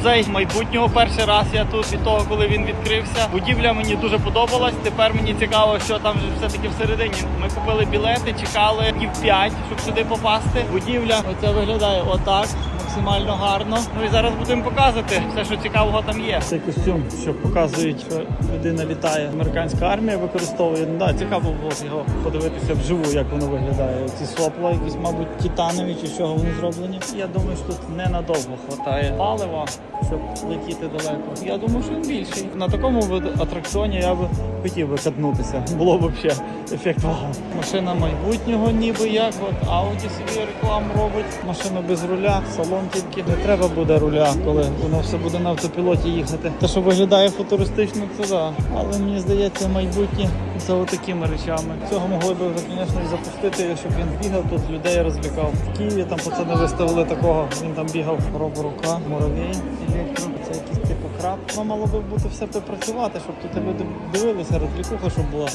музей майбутнього. Перший раз я тут від того, коли він відкрився. Будівля мені дуже подобалась. Тепер мені цікаво, що там все-таки всередині. Ми купили білети, чекали днів 5, щоб сюди попасти. Будівля оце виглядає отак. Максимально гарно. Ну і зараз будемо показувати все, що цікавого там є. Цей костюм, що показують, що людина літає. Американська армія використовує. Ну, да, цікаво було його подивитися вживу, як воно виглядає. Ці сопла, якісь, мабуть, титанові чи з чого вони зроблені. Я думаю, що тут ненадовго хватає палива, щоб летіти далеко. Я думаю, що він більший. На такому атракціоні я би хотів би катнутися. Було б взагалі ефект вау. Машина майбутнього, ніби як. От Audi собі рекламу робить. Машина без руля, салон тільки не треба буде руля, коли воно все буде на автопілоті їхати. Те, що виглядає футуристично, це да. Але мені здається, майбутнє за отакими речами. Цього могли би вже, звісно, запустити, щоб він бігав тут, людей розвлікав. В Києві там пацани виставили такого. Він там бігав роборука, муравей, електро. Це якийсь типу краб. Мало би бути все працювати, щоб тут люди дивилися, розлікуха, щоб була.